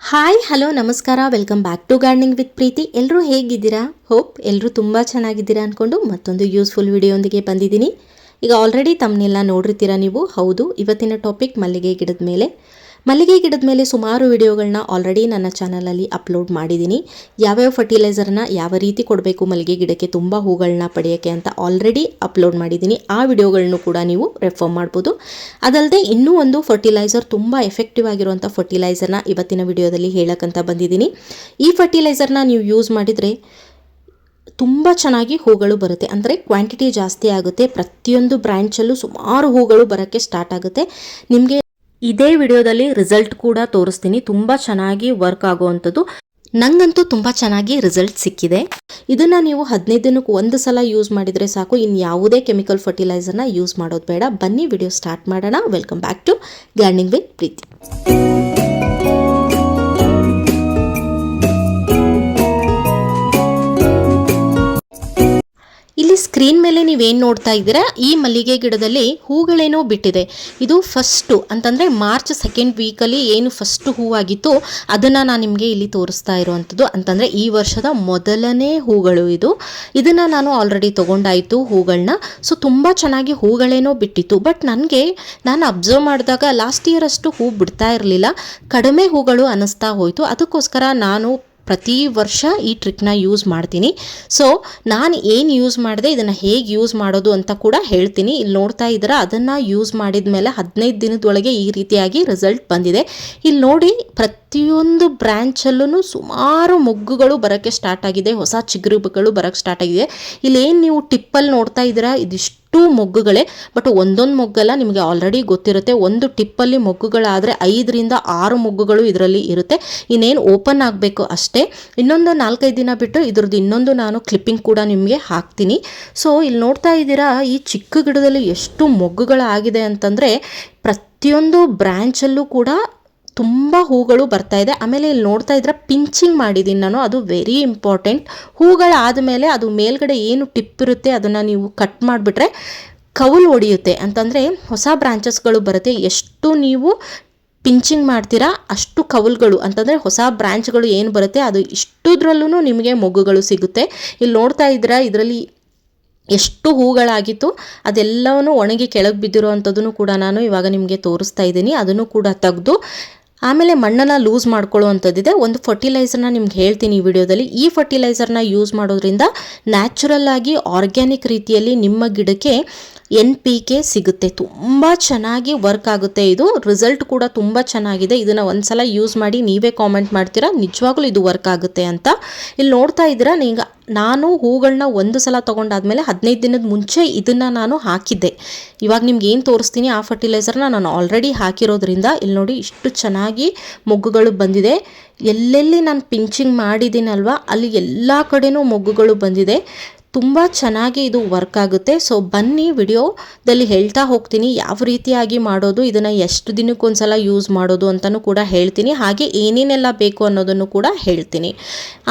Hi, hello, ನಮಸ್ಕಾರ. Welcome back to gardening with Preethi ಎಲ್ಲರೂ ಹೇಗಿದ್ದೀರಾ? ಹೋಪ್ ಎಲ್ಲರೂ ತುಂಬ ಚೆನ್ನಾಗಿದ್ದೀರಾ ಅಂದ್ಕೊಂಡು ಮತ್ತೊಂದು ಯೂಸ್ಫುಲ್ ವಿಡಿಯೋಂದಿಗೆ ಬಂದಿದ್ದೀನಿ. ಈಗ ಆಲ್ರೆಡಿ ತಮ್ಮನ್ನೆಲ್ಲ ನೋಡಿರ್ತೀರಾ ನೀವು? ಹೌದು, ಇವತ್ತಿನ ಟಾಪಿಕ್ ಮಲ್ಲಿಗೆ ಗಿಡದ ಮೇಲೆ. ಮಲ್ಲಿಗೆ ಗಿಡದ ಮೇಲೆ ಸುಮಾರು ವಿಡಿಯೋಗಳನ್ನ ಆಲ್ರೆಡಿ ನನ್ನ ಚಾನಲಲ್ಲಿ ಅಪ್ಲೋಡ್ ಮಾಡಿದ್ದೀನಿ. ಯಾವ್ಯಾವ ಫರ್ಟಿಲೈಸರ್ನ ಯಾವ ರೀತಿ ಕೊಡಬೇಕು ಮಲ್ಲಿಗೆ ಗಿಡಕ್ಕೆ, ತುಂಬ ಹೂಗಳನ್ನ ಪಡೆಯೋಕ್ಕೆ ಅಂತ ಆಲ್ರೆಡಿ ಅಪ್ಲೋಡ್ ಮಾಡಿದ್ದೀನಿ. ಆ ವಿಡಿಯೋಗಳನ್ನು ಕೂಡ ನೀವು ರೆಫರ್ ಮಾಡ್ಬೋದು. ಅದಲ್ಲದೆ ಇನ್ನೂ ಒಂದು ಫರ್ಟಿಲೈಸರ್ ತುಂಬ ಎಫೆಕ್ಟಿವ್ ಆಗಿರುವಂಥ ಫರ್ಟಿಲೈಸರ್ನ ಇವತ್ತಿನ ವಿಡಿಯೋದಲ್ಲಿ ಹೇಳಕ್ಕಂತ ಬಂದಿದ್ದೀನಿ. ಈ ಫರ್ಟಿಲೈಸರ್ನ ನೀವು ಯೂಸ್ ಮಾಡಿದರೆ ತುಂಬ ಚೆನ್ನಾಗಿ ಹೂಗಳು ಬರುತ್ತೆ. ಅಂದರೆ ಕ್ವಾಂಟಿಟಿ ಜಾಸ್ತಿ ಆಗುತ್ತೆ. ಪ್ರತಿಯೊಂದು ಬ್ರ್ಯಾಂಚಲ್ಲೂ ಸುಮಾರು ಹೂಗಳು ಬರೋಕ್ಕೆ ಸ್ಟಾರ್ಟ್ ಆಗುತ್ತೆ. ನಿಮಗೆ ಇದೇ ವಿಡಿಯೋದಲ್ಲಿ ರಿಸಲ್ಟ್ ಕೂಡ ತೋರಿಸ್ತೀನಿ. ತುಂಬ ಚೆನ್ನಾಗಿ ವರ್ಕ್ ಆಗುವಂಥದ್ದು. ನಂಗಂತೂ ತುಂಬ ಚೆನ್ನಾಗಿ ರಿಸಲ್ಟ್ ಸಿಕ್ಕಿದೆ. ಇದನ್ನು ನೀವು ಹದಿನೈದು ದಿನಕ್ಕೆ ಒಂದು ಸಲ ಯೂಸ್ ಮಾಡಿದರೆ ಸಾಕು. ಇನ್ನು ಯಾವುದೇ ಕೆಮಿಕಲ್ ಫರ್ಟಿಲೈಸರ್ನ ಯೂಸ್ ಮಾಡೋದು ಬೇಡ. ಬನ್ನಿ ವಿಡಿಯೋ ಸ್ಟಾರ್ಟ್ ಮಾಡೋಣ. Welcome back to gardening with Preethi screen ಮೇಲೆ ನೀವೇನು ನೋಡ್ತಾ ಇದ್ದೀರಾ, ಈ ಮಲ್ಲಿಗೆ ಗಿಡದಲ್ಲಿ ಹೂಗಳೇನೋ ಬಿಟ್ಟಿದೆ. ಇದು ಫಸ್ಟು ಅಂತಂದರೆ ಮಾರ್ಚ್ ಸೆಕೆಂಡ್ ವೀಕಲ್ಲಿ ಏನು ಫಸ್ಟ್ ಹೂವಾಗಿತ್ತು, ಅದನ್ನು ನಾನು ನಿಮಗೆ ಇಲ್ಲಿ ತೋರಿಸ್ತಾ ಇರುವಂಥದ್ದು. ಅಂತಂದರೆ ಈ ವರ್ಷದ ಮೊದಲನೇ ಹೂಗಳು ಇದು. ಇದನ್ನು ನಾನು ಆಲ್ರೆಡಿ ತೊಗೊಂಡಾಯಿತು ಹೂಗಳನ್ನ ಸೊ ತುಂಬ ಚೆನ್ನಾಗಿ ಹೂಗಳೇನೋ ಬಿಟ್ಟಿತ್ತು. ಬಟ್ ನನಗೆ, ನಾನು ಅಬ್ಸರ್ವ್ ಮಾಡಿದಾಗ ಲಾಸ್ಟ್ ಇಯರ್ ಅಷ್ಟು ಹೂ ಬಿಡ್ತಾ ಇರಲಿಲ್ಲ. ಕಡಿಮೆ ಹೂಗಳು ಅನ್ನಿಸ್ತಾ ಹೋಯಿತು. ಅದಕ್ಕೋಸ್ಕರ ನಾನು ಪ್ರತಿ ವರ್ಷ ಈ ಟ್ರಿಕ್ನ ಯೂಸ್ ಮಾಡ್ತೀನಿ. ಸೊ ನಾನು ಏನು ಯೂಸ್ ಮಾಡಿದೆ, ಇದನ್ನು ಹೇಗೆ ಯೂಸ್ ಮಾಡೋದು ಅಂತ ಕೂಡ ಹೇಳ್ತೀನಿ. ಇಲ್ಲಿ ನೋಡ್ತಾ ಇದ್ದೀರಾ, ಅದನ್ನು ಯೂಸ್ ಮಾಡಿದ ಮೇಲೆ ಹದಿನೈದು ದಿನದೊಳಗೆ ಈ ರೀತಿಯಾಗಿ ರಿಸಲ್ಟ್ ಬಂದಿದೆ. ಇಲ್ಲಿ ನೋಡಿ, ಪ್ರತಿಯೊಂದು ಬ್ರ್ಯಾಂಚಲ್ಲೂ ಸುಮಾರು ಮೊಗ್ಗುಗಳು ಬರೋಕ್ಕೆ ಸ್ಟಾರ್ಟ್ ಆಗಿದೆ, ಹೊಸ ಚಿಗುರುಗಳು ಬರೋಕ್ಕೆ ಸ್ಟಾರ್ಟ್ ಆಗಿದೆ. ಇಲ್ಲೇನು ನೀವು ಟಿಪ್ಪಲ್ಲಿ ನೋಡ್ತಾ ಇದ್ದೀರಾ, ಇದಿಷ್ಟು ಮೊಗ್ಗುಗಳೇ ಬಟ್ ಒಂದೊಂದು ಮೊಗ್ಗಲ್ಲ ನಿಮಗೆ ಆಲ್ರೆಡಿ ಗೊತ್ತಿರುತ್ತೆ. ಒಂದು ಟಿಪ್ಪಲ್ಲಿ ಮೊಗ್ಗುಗಳಾದರೆ ಐದರಿಂದ ಆರು ಮೊಗ್ಗುಗಳು ಇದರಲ್ಲಿ ಇರುತ್ತೆ. ಇನ್ನೇನು ಓಪನ್ ಆಗಬೇಕು ಅಷ್ಟೇ. ಇನ್ನೊಂದು ನಾಲ್ಕೈದು ದಿನ ಬಿಟ್ಟು ಇದ್ರದ್ದು ಇನ್ನೊಂದು ನಾನು ಕ್ಲಿಪ್ಪಿಂಗ್ ಕೂಡ ನಿಮಗೆ ಹಾಕ್ತೀನಿ. ಸೊ ಇಲ್ಲಿ ನೋಡ್ತಾ ಇದ್ದೀರಾ, ಈ ಚಿಕ್ಕ ಗಿಡದಲ್ಲಿ ಎಷ್ಟು ಮೊಗ್ಗುಗಳಾಗಿದೆ ಅಂತಂದರೆ ಪ್ರತಿಯೊಂದು ಬ್ರ್ಯಾಂಚಲ್ಲೂ ಕೂಡ ತುಂಬ ಹೂಗಳು ಬರ್ತಾ ಇದೆ. ಆಮೇಲೆ ಇಲ್ಲಿ ನೋಡ್ತಾ ಇದ್ರೆ ಪಿಂಚಿಂಗ್ ಮಾಡಿದ್ದೀನಿ ನಾನು. ಅದು ವೆರಿ ಇಂಪಾರ್ಟೆಂಟ್ ಹೂಗಳಾದ ಮೇಲೆ ಅದು ಮೇಲ್ಗಡೆ ಏನು ಟಿಪ್ ಇರುತ್ತೆ ಅದನ್ನು ನೀವು ಕಟ್ ಮಾಡಿಬಿಟ್ರೆ ಕೌಲ್ ಒಡೆಯುತ್ತೆ. ಅಂತಂದರೆ ಹೊಸ ಬ್ರಾಂಚಸ್ಗಳು ಬರುತ್ತೆ. ಎಷ್ಟು ನೀವು ಪಿಂಚಿಂಗ್ ಮಾಡ್ತೀರಾ ಅಷ್ಟು ಕೌಲ್ಗಳು. ಅಂತಂದರೆ ಹೊಸ ಬ್ರ್ಯಾಂಚ್ಗಳು ಏನು ಬರುತ್ತೆ ಅದು ಇಷ್ಟುದ್ರಲ್ಲೂ ನಿಮಗೆ ಮೊಗ್ಗುಗಳು ಸಿಗುತ್ತೆ. ಇಲ್ಲಿ ನೋಡ್ತಾ ಇದ್ದೀರಾ ಇದರಲ್ಲಿ ಎಷ್ಟು ಹೂಗಳಾಗಿತ್ತು ಅದೆಲ್ಲವೂ ಒಣಗಿ ಕೆಳಗೆ ಬಿದ್ದಿರೋ ಅಂಥದ್ದನ್ನು ಕೂಡ ನಾನು ಇವಾಗ ನಿಮಗೆ ತೋರಿಸ್ತಾ ಇದ್ದೀನಿ. ಅದನ್ನು ಕೂಡ ತೆಗೆದು ಆಮೇಲೆ ಮಣ್ಣನ್ನು ಲೂಸ್ ಮಾಡ್ಕೊಳ್ಳುವಂಥದ್ದಿದೆ. ಒಂದು ಫರ್ಟಿಲೈಸರ್ನ ನಿಮ್ಗೆ ಹೇಳ್ತೀನಿ ಈ ವಿಡಿಯೋದಲ್ಲಿ. ಈ ಫರ್ಟಿಲೈಸರ್ನ ಯೂಸ್ ಮಾಡೋದ್ರಿಂದ ನ್ಯಾಚುರಲ್ ಆಗಿ ಆರ್ಗ್ಯಾನಿಕ್ ರೀತಿಯಲ್ಲಿ ನಿಮ್ಮ ಗಿಡಕ್ಕೆ ಎನ್ ಪಿ ಕೆ ಸಿಗುತ್ತೆ. ತುಂಬ ಚೆನ್ನಾಗಿ ವರ್ಕ್ ಆಗುತ್ತೆ ಇದು. ರಿಸಲ್ಟ್ ಕೂಡ ತುಂಬ ಚೆನ್ನಾಗಿದೆ. ಇದನ್ನು ಒಂದ್ಸಲ ಯೂಸ್ ಮಾಡಿ ನೀವೇ ಕಾಮೆಂಟ್ ಮಾಡ್ತೀರಾ? ನಿಜವಾಗ್ಲೂ ಇದು ವರ್ಕ್ ಆಗುತ್ತೆ ಅಂತ. ಇಲ್ಲಿ ನೋಡ್ತಾ ಇದ್ದೀರಾ? ನೀವು ನಾನು ಹೂಗಳನ್ನ ಒಂದು ಸಲ ತೊಗೊಂಡಾದ್ಮೇಲೆ ಹದಿನೈದು ದಿನದ ಮುಂಚೆ ಇದನ್ನು ನಾನು ಹಾಕಿದ್ದೆ. ಇವಾಗ ನಿಮ್ಗೆ ಏನು ತೋರಿಸ್ತೀನಿ, ಆ ಫರ್ಟಿಲೈಸರ್ನ ನಾನು ಆಲ್ರೆಡಿ ಹಾಕಿರೋದ್ರಿಂದ ಇಲ್ಲಿ ನೋಡಿ ಇಷ್ಟು ಚೆನ್ನಾಗಿ ಮೊಗ್ಗುಗಳು ಬಂದಿದೆ. ಎಲ್ಲೆಲ್ಲಿ ನಾನು ಪಿಂಚಿಂಗ್ ಮಾಡಿದ್ದೀನಲ್ವ, ಅಲ್ಲಿ ಎಲ್ಲ ಕಡೆನೂ ಮೊಗ್ಗುಗಳು ಬಂದಿದೆ. ತುಂಬ ಚೆನ್ನಾಗಿ ಇದು ವರ್ಕ್ ಆಗುತ್ತೆ. ಸೊ ಬನ್ನಿ ವಿಡಿಯೋದಲ್ಲಿ ಹೇಳ್ತಾ ಹೋಗ್ತೀನಿ ಯಾವ ರೀತಿಯಾಗಿ ಮಾಡೋದು, ಇದನ್ನು ಎಷ್ಟು ದಿನಕ್ಕೊಂದ್ಸಲ ಯೂಸ್ ಮಾಡೋದು ಅಂತಲೂ ಕೂಡ ಹೇಳ್ತೀನಿ. ಹಾಗೆ ಏನೇನೆಲ್ಲ ಬೇಕು ಅನ್ನೋದನ್ನು ಕೂಡ ಹೇಳ್ತೀನಿ.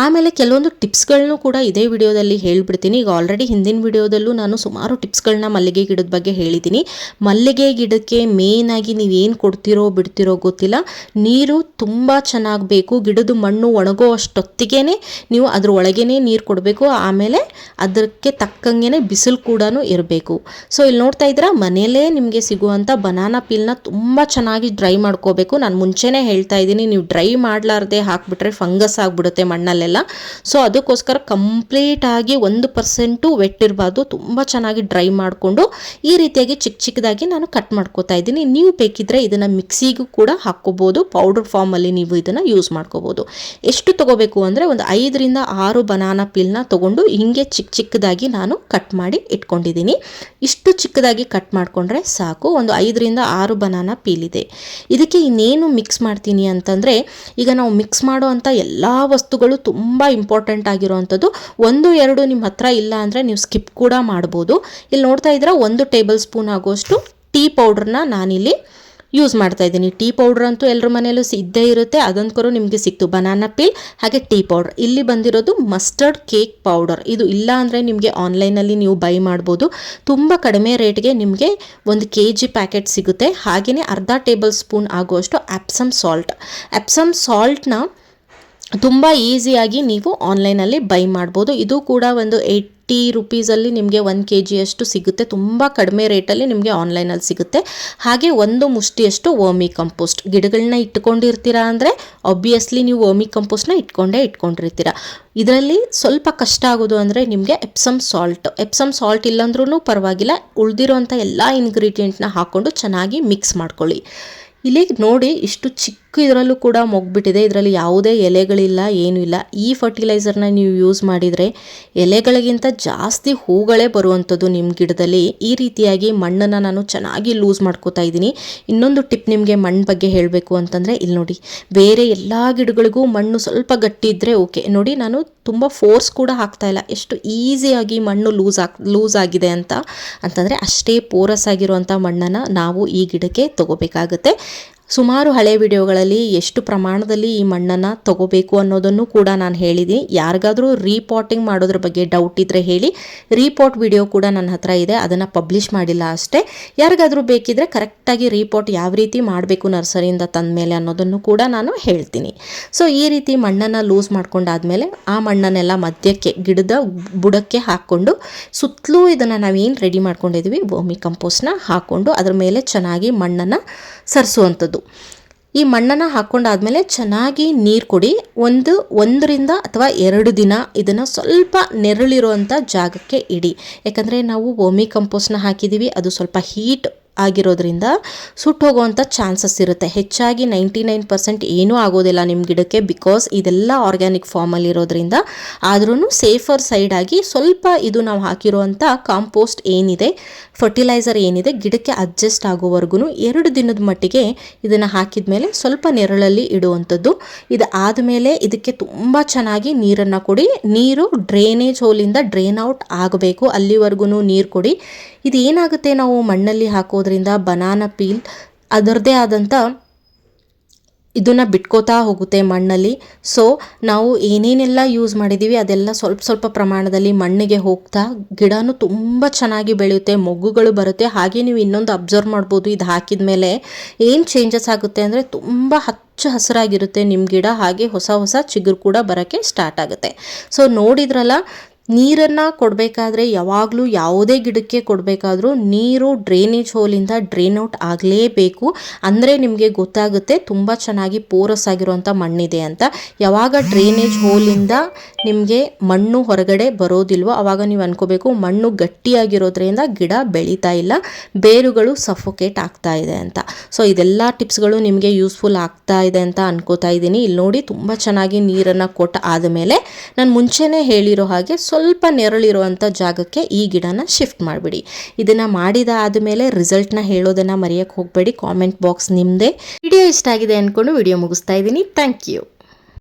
ಆಮೇಲೆ ಕೆಲವೊಂದು ಟಿಪ್ಸ್ಗಳನ್ನೂ ಕೂಡ ಇದೇ ವಿಡಿಯೋದಲ್ಲಿ ಹೇಳಿಬಿಡ್ತೀನಿ. ಈಗ ಆಲ್ರೆಡಿ ಹಿಂದಿನ ವಿಡಿಯೋದಲ್ಲೂ ನಾನು ಸುಮಾರು ಟಿಪ್ಸ್ಗಳನ್ನ ಮಲ್ಲಿಗೆ ಗಿಡದ ಬಗ್ಗೆ ಹೇಳಿದ್ದೀನಿ. ಮಲ್ಲಿಗೆ ಗಿಡಕ್ಕೆ ಮೇಯ್ನಾಗಿ ನೀವೇನು ಕೊಡ್ತಿರೋ ಬಿಡ್ತಿರೋ ಗೊತ್ತಿಲ್ಲ. ನೀರು ತುಂಬ ಚೆನ್ನಾಗಿ ಬೇಕು. ಗಿಡದ ಮಣ್ಣು ಒಣಗೋ ಅಷ್ಟೊತ್ತಿಗೆ ನೀವು ಅದರ ಒಳಗೇನೆ ನೀರು ಕೊಡಬೇಕು. ಆಮೇಲೆ ಅದಕ್ಕೆ ತಕ್ಕಂಗೆ ಬಿಸಿಲು ಕೂಡ ಇರಬೇಕು. ಸೊ ಇಲ್ಲಿ ನೋಡ್ತಾ ಇದ್ದೀರಾ, ಮನೆಯಲ್ಲೇ ನಿಮಗೆ ಸಿಗುವಂಥ ಬನಾನಾ ಪೀಲ್ನ ತುಂಬ ಚೆನ್ನಾಗಿ ಡ್ರೈ ಮಾಡ್ಕೋಬೇಕು. ನಾನು ಮುಂಚೆನೇ ಹೇಳ್ತಾ ಇದ್ದೀನಿ, ನೀವು ಡ್ರೈ ಮಾಡಲಾರ್ದೆ ಹಾಕ್ಬಿಟ್ರೆ ಫಂಗಸ್ ಆಗಿಬಿಡುತ್ತೆ ಮಣ್ಣಲ್ಲೆಲ್ಲ. ಸೊ ಅದಕ್ಕೋಸ್ಕರ ಕಂಪ್ಲೀಟಾಗಿ ಒಂದು ಪರ್ಸೆಂಟು ವೆಟ್ ಇರಬಾರ್ದು ತುಂಬ ಚೆನ್ನಾಗಿ ಡ್ರೈ ಮಾಡಿಕೊಂಡು ಈ ರೀತಿಯಾಗಿ ಚಿಕ್ಕ ಚಿಕ್ಕದಾಗಿ ನಾನು ಕಟ್ ಮಾಡ್ಕೋತಾ ಇದ್ದೀನಿ. ನೀವು ಬೇಕಿದ್ರೆ ಇದನ್ನು ಮಿಕ್ಸಿಗೂ ಕೂಡ ಹಾಕ್ಕೋಬೋದು. ಪೌಡರ್ ಫಾರ್ಮಲ್ಲಿ ನೀವು ಇದನ್ನು ಯೂಸ್ ಮಾಡ್ಕೋಬೋದು. ಎಷ್ಟು ತೊಗೋಬೇಕು ಅಂದರೆ ಒಂದು ಐದರಿಂದ ಆರು ಬನಾನಾ ಪೀಲ್ನ ತೊಗೊಂಡು ಹಿಂಗೆ ಚಿಕ್ಕ ಚಿಕ್ಕದಾಗಿ ನಾನು ಕಟ್ ಮಾಡಿ ಇಟ್ಕೊಂಡಿದ್ದೀನಿ. ಇಷ್ಟು ಚಿಕ್ಕದಾಗಿ ಕಟ್ ಮಾಡಿಕೊಂಡ್ರೆ ಸಾಕು. ಒಂದು ಐದರಿಂದ ಆರು ಬನಾನ ಪೀಲಿದೆ. ಇದಕ್ಕೆ ಇನ್ನೇನು ಮಿಕ್ಸ್ ಮಾಡ್ತೀನಿ ಅಂತಂದರೆ, ಈಗ ನಾವು ಮಿಕ್ಸ್ ಮಾಡೋ ಅಂಥ ಎಲ್ಲ ವಸ್ತುಗಳು ತುಂಬ ಇಂಪಾರ್ಟೆಂಟ್ ಆಗಿರೋವಂಥದ್ದು ಒಂದು, ಎರಡು ನಿಮ್ಮ ಹತ್ರ ಇಲ್ಲ ಅಂದರೆ ನೀವು ಸ್ಕಿಪ್ ಕೂಡ ಮಾಡ್ಬೋದು. ಇಲ್ಲಿ ನೋಡ್ತಾ ಇದ್ರೆ ಒಂದು ಟೇಬಲ್ ಸ್ಪೂನ್ ಆಗೋಷ್ಟು ಟೀ ಪೌಡ್ರನ್ನ ನಾನಿಲ್ಲಿ ಯೂಸ್ ಮಾಡ್ತಾ ಇದ್ದೀನಿ. ಟೀ ಪೌಡ್ರ್ ಅಂತೂ ಎಲ್ಲರ ಮನೆಯಲ್ಲೂ ಇದ್ದೇ ಇರುತ್ತೆ. ಅದಂತರೂ ನಿಮಗೆ ಸಿಕ್ತು. ಬನಾನಾ ಪೀಲ್ ಹಾಗೆ ಟೀ ಪೌಡ್ರ್ ಇಲ್ಲಿ ಬಂದಿರೋದು ಮಸ್ಟರ್ಡ್ ಕೇಕ್ ಪೌಡರ್ ಇದು ಇಲ್ಲ ಅಂದರೆ ನಿಮಗೆ ಆನ್ಲೈನಲ್ಲಿ ನೀವು ಬೈ ಮಾಡ್ಬೋದು. ತುಂಬ ಕಡಿಮೆ ರೇಟ್ಗೆ ನಿಮಗೆ ಒಂದು ಕೆ ಜಿ ಪ್ಯಾಕೆಟ್ ಸಿಗುತ್ತೆ. ಹಾಗೆಯೇ ಅರ್ಧ ಟೇಬಲ್ ಸ್ಪೂನ್ ಆಗುವಷ್ಟು ಆಪ್ಸಮ್ ಸಾಲ್ಟ್ ಆಪ್ಸಮ್ ಸಾಲ್ಟ್ನ ತುಂಬ ಈಸಿಯಾಗಿ ನೀವು ಆನ್ಲೈನಲ್ಲಿ ಬೈ ಮಾಡ್ಬೋದು. ಇದು ಕೂಡ ಒಂದು ಏಯ್ಟಿ ರುಪೀಸಲ್ಲಿ ನಿಮಗೆ ಒನ್ ಕೆ ಜಿಯಷ್ಟು ಸಿಗುತ್ತೆ. ತುಂಬ ಕಡಿಮೆ ರೇಟಲ್ಲಿ ನಿಮಗೆ ಆನ್ಲೈನಲ್ಲಿ ಸಿಗುತ್ತೆ. ಹಾಗೆ ಒಂದು ಮುಷ್ಟಿಯಷ್ಟು ವರ್ಮಿ ಕಂಪೋಸ್ಟ್. ಗಿಡಗಳನ್ನ ಇಟ್ಕೊಂಡಿರ್ತೀರಾ ಅಂದರೆ ಆಬ್ವಿಯಸ್ಲಿ ನೀವು ವರ್ಮಿ ಕಂಪೋಸ್ಟ್ನ ಇಟ್ಕೊಂಡೇ ಇಟ್ಕೊಂಡಿರ್ತೀರ. ಇದರಲ್ಲಿ ಸ್ವಲ್ಪ ಕಷ್ಟ ಆಗೋದು ಅಂದರೆ ನಿಮಗೆ ಎಪ್ಸಮ್ ಸಾಲ್ಟ್ ಎಪ್ಸಮ್ ಸಾಲ್ಟ್ ಇಲ್ಲಾಂದ್ರೂ ಪರವಾಗಿಲ್ಲ. ಉಳಿದಿರೋಂಥ ಎಲ್ಲ ಇಂಗ್ರೀಡಿಯೆಂಟ್ನ ಹಾಕ್ಕೊಂಡು ಚೆನ್ನಾಗಿ ಮಿಕ್ಸ್ ಮಾಡ್ಕೊಳ್ಳಿ. ಇಲ್ಲಿ ನೋಡಿ ಇಷ್ಟು ಚಿಕ್ಕ ಇದರಲ್ಲೂ ಕೂಡ ಮೊಗ್ಬಿಟ್ಟಿದೆ. ಇದರಲ್ಲಿ ಯಾವುದೇ ಎಲೆಗಳಿಲ್ಲ, ಏನೂ ಇಲ್ಲ. ಈ ಫರ್ಟಿಲೈಸರ್ನ ನೀವು ಯೂಸ್ ಮಾಡಿದರೆ ಎಲೆಗಳಿಗಿಂತ ಜಾಸ್ತಿ ಹೂಗಳೇ ಬರುವಂಥದ್ದು ನಿಮ್ಮ ಗಿಡದಲ್ಲಿ. ಈ ರೀತಿಯಾಗಿ ಮಣ್ಣನ್ನು ನಾನು ಚೆನ್ನಾಗಿ ಲೂಸ್ ಮಾಡ್ಕೋತಾ ಇದ್ದೀನಿ. ಇನ್ನೊಂದು ಟಿಪ್ ನಿಮಗೆ ಮಣ್ಣು ಬಗ್ಗೆ ಹೇಳಬೇಕು ಅಂತಂದರೆ, ಇಲ್ಲಿ ನೋಡಿ, ಬೇರೆ ಎಲ್ಲ ಗಿಡಗಳಿಗೂ ಮಣ್ಣು ಸ್ವಲ್ಪ ಗಟ್ಟಿ ಇದ್ದರೆ ಓಕೆ ನೋಡಿ, ನಾನು ತುಂಬ ಫೋರ್ಸ್ ಕೂಡ ಹಾಕ್ತಾ ಇಲ್ಲ. ಎಷ್ಟು ಈಸಿಯಾಗಿ ಮಣ್ಣು ಲೂಸ್ ಆಗ್ ಲೂಸ್ ಆಗಿದೆ ಅಂತ. ಅಂತಂದರೆ, ಅಷ್ಟೇ ಪೋರಸ್ ಆಗಿರುವಂಥ ಮಣ್ಣನ್ನು ನಾವು ಈ ಗಿಡಕ್ಕೆ ತಗೋಬೇಕಾಗುತ್ತೆ. ಸುಮಾರು ಹಳೆ ವಿಡಿಯೋಗಳಲ್ಲಿ ಎಷ್ಟು ಪ್ರಮಾಣದಲ್ಲಿ ಈ ಮಣ್ಣನ್ನು ತಗೋಬೇಕು ಅನ್ನೋದನ್ನು ಕೂಡ ನಾನು ಹೇಳಿದ್ದೀನಿ ಯಾರಿಗಾದರೂ ರೀಪಾಟಿಂಗ್ ಮಾಡೋದ್ರ ಬಗ್ಗೆ ಡೌಟ್ ಇದ್ದರೆ ಹೇಳಿ ರೀಪಾಟ್ ವಿಡಿಯೋ ಕೂಡ ನನ್ನ ಹತ್ರ ಇದೆ, ಅದನ್ನು ಪಬ್ಲಿಷ್ ಮಾಡಿಲ್ಲ ಅಷ್ಟೇ. ಯಾರಿಗಾದರೂ ಬೇಕಿದ್ರೆ ಕರೆಕ್ಟಾಗಿ ರೀಪಾಟ್ ಯಾವ ರೀತಿ ಮಾಡಬೇಕು ನರ್ಸರಿಯಿಂದ ತಂದ ಮೇಲೆ ಅನ್ನೋದನ್ನು ಕೂಡ ನಾನು ಹೇಳ್ತೀನಿ. ಸೊ ಈ ರೀತಿ ಮಣ್ಣನ್ನು ಲೂಸ್ ಮಾಡ್ಕೊಂಡಾದ್ಮೇಲೆ ಆ ಮಣ್ಣನ್ನೆಲ್ಲ ಮಧ್ಯಕ್ಕೆ, ಗಿಡದ ಬುಡಕ್ಕೆ ಹಾಕ್ಕೊಂಡು, ಸುತ್ತಲೂ ಇದನ್ನು ನಾವೇನು ರೆಡಿ ಮಾಡ್ಕೊಂಡಿದ್ವಿ, ಭೂಮಿ ಕಂಪೋಸ್ಟ್ನ ಹಾಕ್ಕೊಂಡು ಅದ್ರ ಮೇಲೆ ಚೆನ್ನಾಗಿ ಮಣ್ಣನ್ನು ಸರಿಸುವಂಥದ್ದು. ಈ ಮಣ್ಣನ್ನು ಹಾಕ್ಕೊಂಡಾದ್ಮೇಲೆ ಚೆನ್ನಾಗಿ ನೀರು ಕೊಡಿ, ಒಂದು, ಒಂದರಿಂದ ಅಥವಾ ಎರಡು ದಿನ ಇದನ್ನು ಸ್ವಲ್ಪ ನೆರಳಿರುವಂಥ ಜಾಗಕ್ಕೆ ಇಡಿ. ಯಾಕಂದರೆ ನಾವು ವರ್ಮಿ ಕಂಪೋಸ್ಟ್ನ ಹಾಕಿದ್ದೀವಿ ಅದು ಸ್ವಲ್ಪ ಹೀಟ್ ಆಗಿರೋದ್ರಿಂದ ಸುಟ್ಟೋಗುವಂಥ ಚಾನ್ಸಸ್ ಇರುತ್ತೆ. ಹೆಚ್ಚಾಗಿ ನೈಂಟಿ ನೈನ್ ಪರ್ಸೆಂಟ್ ಏನೂ ಆಗೋದಿಲ್ಲ ನಿಮ್ಮ ಗಿಡಕ್ಕೆ ಬಿಕಾಸ್ ಇದೆಲ್ಲ ಆರ್ಗ್ಯಾನಿಕ್ ಫಾರ್ಮಲ್ಲಿ ಇರೋದ್ರಿಂದ. ಆದ್ರೂ ಸೇಫರ್ ಸೈಡ್ ಆಗಿ ಸ್ವಲ್ಪ ಇದು ನಾವು ಹಾಕಿರುವಂಥ ಕಾಂಪೋಸ್ಟ್ ಏನಿದೆ ಫರ್ಟಿಲೈಸರ್ ಏನಿದೆ, ಗಿಡಕ್ಕೆ ಅಡ್ಜಸ್ಟ್ ಆಗೋವರೆಗೂ ಎರಡು ದಿನದ ಮಟ್ಟಿಗೆ ಇದನ್ನು ಹಾಕಿದ ಮೇಲೆ ಸ್ವಲ್ಪ ನೆರಳಲ್ಲಿ ಇಡುವಂಥದ್ದು. ಇದು ಆದಮೇಲೆ ಇದಕ್ಕೆ ತುಂಬ ಚೆನ್ನಾಗಿ ನೀರನ್ನು ಕೊಡಿ. ನೀರು ಡ್ರೈನೇಜ್ ಹೋಲಿಂದ ಡ್ರೈನ್ ಔಟ್ ಆಗಬೇಕು. ಅಲ್ಲಿವರೆಗೂ ನೀರು ಕೊಡಿ. ಇದು ಏನಾಗುತ್ತೆ ನಾವು ಮಣ್ಣಲ್ಲಿ ಹಾಕೋದ್ರಿಂದ ಬನಾನಾ ಪೀಲ್ ಅದರದ್ದೇ ಆದಂಥ ಇದನ್ನು ಬಿಟ್ಕೋತಾ ಹೋಗುತ್ತೆ ಮಣ್ಣಲ್ಲಿ. ಸೊ ನಾವು ಏನೇನೆಲ್ಲ ಯೂಸ್ ಮಾಡಿದ್ದೀವಿ ಅದೆಲ್ಲ ಸ್ವಲ್ಪ ಸ್ವಲ್ಪ ಪ್ರಮಾಣದಲ್ಲಿ ಮಣ್ಣಿಗೆ ಹೋಗ್ತಾ ಗಿಡನೂ ತುಂಬ ಚೆನ್ನಾಗಿ ಬೆಳೆಯುತ್ತೆ, ಮೊಗ್ಗುಗಳು ಬರುತ್ತೆ. ಹಾಗೆ ನೀವು ಇನ್ನೊಂದು ಅಬ್ಸರ್ವ್ ಮಾಡ್ಬೋದು, ಇದು ಹಾಕಿದ ಮೇಲೆ ಏನು ಚೇಂಜಸ್ ಆಗುತ್ತೆ ಅಂದರೆ ತುಂಬ ಹಚ್ಚ ಹಸಿರಾಗಿರುತ್ತೆ ನಿಮ್ಮ ಗಿಡ, ಹಾಗೆ ಹೊಸ ಹೊಸ ಚಿಗುರು ಕೂಡ ಬರೋಕ್ಕೆ ಸ್ಟಾರ್ಟ್ ಆಗುತ್ತೆ. ಸೊ ನೋಡಿದ್ರಲ್ಲ ನೀರನ್ನು ಕೊಡಬೇಕಾದ್ರೆ ಯಾವಾಗಲೂ ಯಾವುದೇ ಗಿಡಕ್ಕೆ ಕೊಡಬೇಕಾದ್ರೂ ನೀರು ಡ್ರೈನೇಜ್ ಹೋಲಿಂದ ಡ್ರೈನ್ ಔಟ್ ಆಗಲೇಬೇಕು. ಅಂದರೆ ನಿಮಗೆ ಗೊತ್ತಾಗುತ್ತೆ ತುಂಬ ಚೆನ್ನಾಗಿ ಪೋರಸ್ ಆಗಿರುವಂಥ ಮಣ್ಣಿದೆ ಅಂತ. ಯಾವಾಗ ಡ್ರೈನೇಜ್ ಹೋಲಿಂದ ನಿಮಗೆ ಮಣ್ಣು ಹೊರಗಡೆ ಬರೋದಿಲ್ವೋ ಆವಾಗ ನೀವು ಅನ್ಕೋಬೇಕು ಮಣ್ಣು ಗಟ್ಟಿಯಾಗಿರೋದ್ರಿಂದ ಗಿಡ ಬೆಳೀತಾ ಇಲ್ಲ, ಬೇರುಗಳು ಸಫೋಕೇಟ್ ಆಗ್ತಾ ಇದೆ ಅಂತ. ಸೊ ಇದೆಲ್ಲ ಟಿಪ್ಸ್ಗಳು ನಿಮಗೆ ಯೂಸ್ಫುಲ್ ಆಗ್ತಾ ಇದೆ ಅಂತ ಅನ್ಕೋತಾ ಇದ್ದೀನಿ. ಇಲ್ಲಿ ನೋಡಿ ತುಂಬ ಚೆನ್ನಾಗಿ ನೀರನ್ನು ಕೊಟ್ಟ ಆದಮೇಲೆ ನಾನು ಮುಂಚೆನೇ ಹೇಳಿರೋ ಹಾಗೆ ಸ್ವಲ್ಪ ನೆರಳಿರುವಂಥ ಜಾಗಕ್ಕೆ ಈ ಗಿಡನ ಶಿಫ್ಟ್ ಮಾಡಿಬಿಡಿ. ಇದನ್ನು ಮಾಡಿದ ಆದಮೇಲೆ ರಿಸಲ್ಟ್ನ ಹೇಳೋದನ್ನು ಮರೆಯೋಕ್ಕೆ ಹೋಗಬೇಡಿ. ಕಾಮೆಂಟ್ ಬಾಕ್ಸ್ ನಿಮ್ಮದೇ ವಿಡಿಯೋ ಇಷ್ಟ ಆಗಿದೆ ಅಂದ್ಕೊಂಡು ವಿಡಿಯೋ ಮುಗಿಸ್ತಾ ಇದ್ದೀನಿ. Thank you